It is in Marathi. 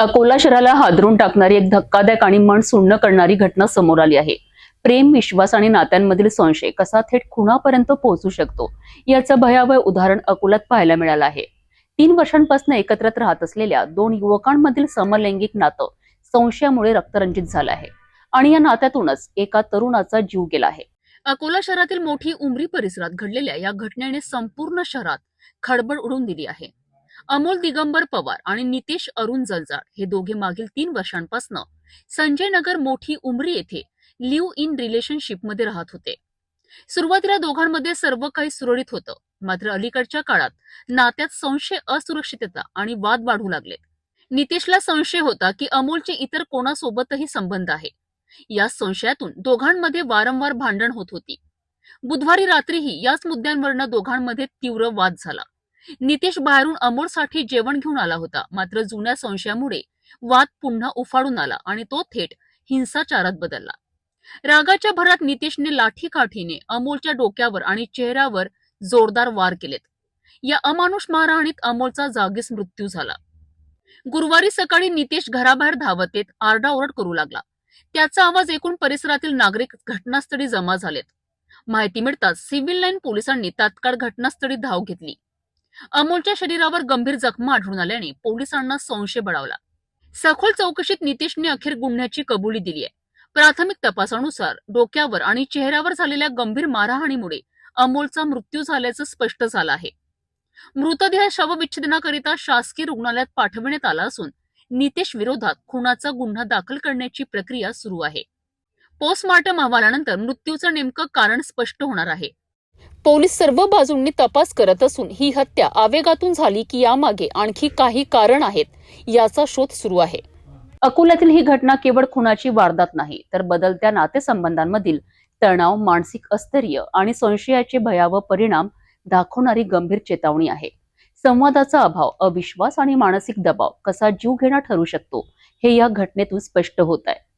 अकोला शहराला हादरून टाकणारी एक धक्कादायक आणि मन सुन्न करणारी घटना समोर आली आहे. प्रेम विश्वास आणि नात्यांमधील संशय कसा थेट खुणापर्यंत पोहोचू शकतो याचं भयावह उदाहरण अकोल्यात पाहायला मिळालं आहे. तीन वर्षांपासून एकत्रित राहत असलेल्या दोन युवकांमधील समलैंगिक नातं संशयामुळे रक्तरंजित झालं आहे आणि या नात्यातूनच एका तरुणाचा जीव गेला आहे. अकोला शहरातील मोठी उमरी परिसरात घडलेल्या या घटनेने संपूर्ण शहरात खळबळ उडून दिली आहे. अमोल दिगंबर पवार आणि नितेश अरुण जलजाड हे दोघे मागील तीन वर्षांपासून संजय नगर मोठी उमरी येथे लिव्ह इन रिलेशनशिपमध्ये राहत होते. सुरुवातीला दोघांमध्ये सर्व काही सुरळीत होतं. मात्र अलीकडच्या काळात नात्यात संशय असुरक्षितता आणि वाद वाढू लागले. नितेशला संशय होता की अमोलचे इतर कोणासोबतही संबंध आहे. या संशयातून दोघांमध्ये वारंवार भांडण होत होती. बुधवारी रात्रीही याच मुद्द्यांवरनं दोघांमध्ये तीव्र वाद झाला. नितेश बाहेरून अमोलसाठी जेवण घेऊन आला होता. मात्र जुन्या संशयामुळे वाद पुन्हा उफाळून आला आणि तो थेट हिंसाचारात बदलला. रागाच्या भरात नितेशने लाठीकाठीने अमोलच्या डोक्यावर आणि चेहऱ्यावर जोरदार वार केलेत. या अमानुष मारहाणीत अमोलचा जागीच मृत्यू झाला. गुरुवारी सकाळी नितेश घराबाहेर धावत येत आरडाओरड करू लागला. त्याचा आवाज ऐकून परिसरातील नागरिक घटनास्थळी जमा झालेत. माहिती मिळताच सिव्हिल लाईन पोलिसांनी तात्काळ घटनास्थळी धाव घेतली. अमोलच्या शरीरावर गंभीर जखमा आढळून आल्याने पोलिसांना संशय बळावला. सखोल चौकशीत नितीशने अखेर गुन्ह्याची कबुली दिली आहे प्राथमिक तपासानुसार डोक्यावर आणि चेहऱ्यावर झालेल्या गंभीर मारहाणीमुळे अमोलचा मृत्यू झाल्याचं स्पष्ट झालं आहे. मृतदेह शवविच्छेदनाकरिता शासकीय रुग्णालयात पाठविण्यात आला असून नितेश विरोधात खुनाचा गुन्हा दाखल करण्याची प्रक्रिया सुरू आहे. पोस्टमार्टम अहवालानंतर मृत्यूचं नेमकं कारण स्पष्ट होणार आहे. पोलीस सर्व बाजूंनी तपास करत असून ही हत्या आवेगातून झाली की यामागे आणखी काही कारण आहेत याचा शोध सुरू आहे. अकोल्यातील ही घटना केवळ खुनाची वारदात नाही तर बदलत्या नातेसंबंधांमधील तणाव मानसिक अस्थैर्य आणि संशयाचे भयावह परिणाम दाखवणारी गंभीर चेतावणी आहे. संवादाचा अभाव अविश्वास आणि मानसिक दबाव कसा जीव घेणा ठरू शकतो हे या घटनेतून स्पष्ट होत आहे.